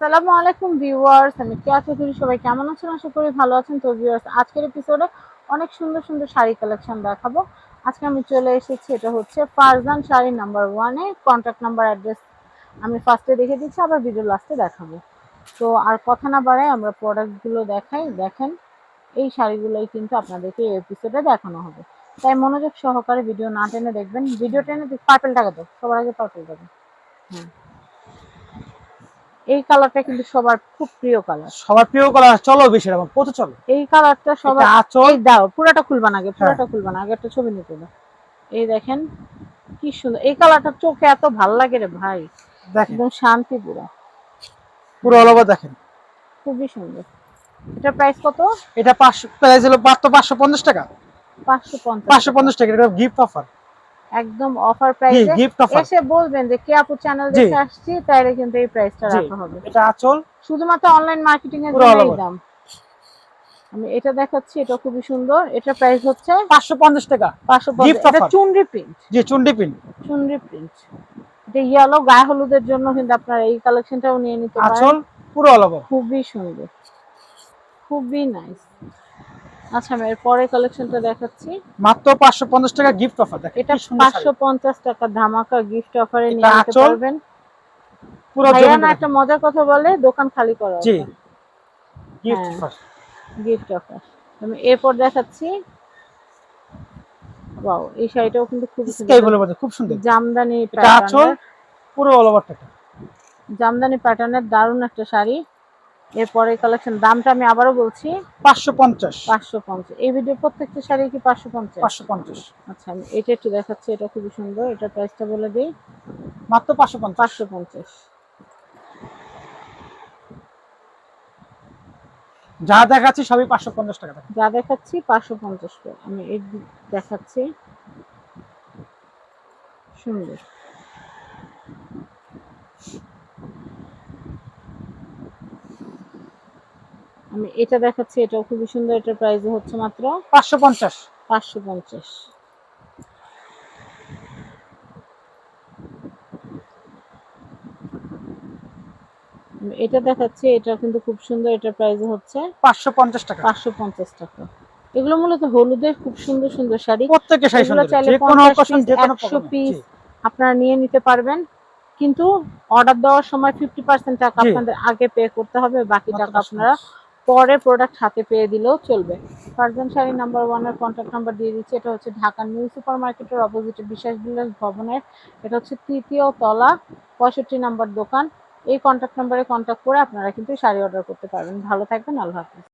আসসালামু আলাইকুম ভিউয়ার্স, আমি কেয়া চৌধুরী, সবাই কেমন আছেন? আশা করি ভালো আছেন। তো ভিউয়ার্স, আজকের এপিসোডে অনেক সুন্দর সুন্দর শাড়ি কালেকশন দেখাবো। আজকে আমি চলে এসেছি, এটা হচ্ছে ফারজান শাড়ি নাম্বার ওয়ানে কন্ট্যাক্ট নাম্বার অ্যাড্রেস আমি ফার্স্টে দেখে দিচ্ছি, আবার ভিডিও লাস্টে দেখাবো। তো আর কথা না বাড়াই আমরা প্রোডাক্টগুলো দেখাই। দেখেন, এই শাড়িগুলোই কিন্তু আপনাদেরকে এই এপিসোডে দেখানো হবে। তাই মনোযোগ সহকারে ভিডিও না টেনে দেখবেন। ভিডিও টেনে পার্পেল টাকা দাও সবার আগে পার্পেল দেবেন হ্যাঁ। এই কালারটা কিন্তু সবার খুব প্রিয় কালার। সবার প্রিয় কালার চলো বেশি রকম কত চলো? এই কালারটা সবার আঁচল? এই দাও পুরাটা খুলবা না আগে হ্যাঁ। পুরাটা খুলবা না আগে একটা ছবি নিতে দাও এই দেখেন কি সুন্দর। এই কালারটা চোখে এত ভালো লাগে রে ভাই। দেখেন। একদম শান্তি পুরা। পুরো অল ওভার দেখেন। খুবই সুন্দর। এটা প্রাইস কত? এটা পাঁচশো প্রাইস হলো মাত্র পাঁচশো পঞ্চাশ টাকা। পাঁচশো পঞ্চাশ পাঁচশো পঞ্চাশ টাকা এটা গিফট অফার একদম অফার প্রাইসে গিফট অফার এসে বলবেন যে কে আপু চ্যানেল। দেখে আসছি তাইলে কিন্তু এই প্রাইসটা রাখা হবে। এটা আঁচল। শুধুমাত্র অনলাইন মার্কেটিং এর জন্য over। দাম। আমি এটা দেখাচ্ছি এটা খুবই সুন্দর। এটা প্রাইস হচ্ছে পাঁচশো পঞ্চাশ টাকা। পাঁচশো Gift এটা চুনরি প্রিন্ট জি চুন্ডি পিন চুনরি প্রিন্ট এটা ইয়েলো গায়ে হলুদের জন্য কিন্তু আপনারা এই কালেকশনটাও নিয়ে নিতে পারেন। আঁচল পুরো অল ওভার খুবই সুন্দর। খুবই নাইস আচ্ছা আমি পরে কালেকশনটা দেখাচ্ছি। মাত্র পাঁচশো পঞ্চাশ টাকা গিফট অফার দেখেন এটা কি সুন্দর পাঁচশো শাড়ি। পঞ্চাশ টাকা ধামাকা গিফট অফারে নিয়ে নিতে পারবেন। পুরো একটা মজার কথা বলে দোকান খালি করা জি। গিফট। অফার গিফট অফার আমি এরপর দেখাচ্ছি। ওয়াও এই শাড়িটাও কিন্তু খুব স্কাই বলে খুব সুন্দর। জামদানি এটা আঁচল পুরো অল ওভার টাকা জামদানি প্যাটার্নের দারুণ একটা শাড়ি। এরপরে কালেকশন দামটা আমি আবারও বলছি পাঁচশো পঞ্চাশ। পাঁচশো পঞ্চাশ। এই ভিডিও প্রত্যেকটা শাড়ি কি পাঁচশো পঞ্চাশ? পাঁচশো পঞ্চাশ। আচ্ছা আমি এটা একটু দেখাচ্ছি এটা খুবই সুন্দর এটা প্রাইসটা বলে দিই। মাত্র পাঁচশো পঞ্চাশ। পাঁচশো পঞ্চাশ। যা দেখাচ্ছি সবই পাঁচশো পঞ্চাশ টাকা যা দেখাচ্ছি পাঁচশো পঞ্চাশ করে। আমি এই দেখাচ্ছি। সুন্দর। আমি এটা দেখাচ্ছি এটাও খুবই সুন্দর এটার প্রাইস হচ্ছে মাত্র পাঁচশো পঞ্চাশ। পাঁচশো পঞ্চাশ। এটা দেখাচ্ছি এটা কিন্তু খুব সুন্দর এটার প্রাইস হচ্ছে পাঁচশো পঞ্চাশ টাকা। পাঁচশো পঞ্চাশ টাকা। এগুলো মূলত হলুদের খুব সুন্দর সুন্দর শাড়ি। প্রত্যেকে শাড়ি সুন্দর যে কোনো অকেশন যে কোনো 100 প্রোগ্রামে। আপনারা নিয়ে নিতে পারবেন। কিন্তু অর্ডার দেওয়ার সময় ফিফটি পার্সেন্ট টাকা আপনাদের আগে পে করতে হবে বাকি টাকা আপনারা পরে প্রোডাক্ট হাতে পেয়ে দিলেও চলবে। ফারজান শাড়ি নাম্বার ওয়ানের কন্ট্যাক্ট নাম্বার দিয়ে দিচ্ছি, এটা হচ্ছে ঢাকা নিউ সুপার মার্কেটের অপোজিটে বিশ্বাস বিলাস ভবনের, এটা হচ্ছে তৃতীয় তলা, পঁয়ষট্টি নাম্বার দোকান। এই কন্ট্যাক্ট নাম্বারে কন্ট্যাক্ট করে আপনারা কিন্তু শাড়ি অর্ডার করতে পারবেন। ভালো থাকবেন, আল্লাহ হাফিজ।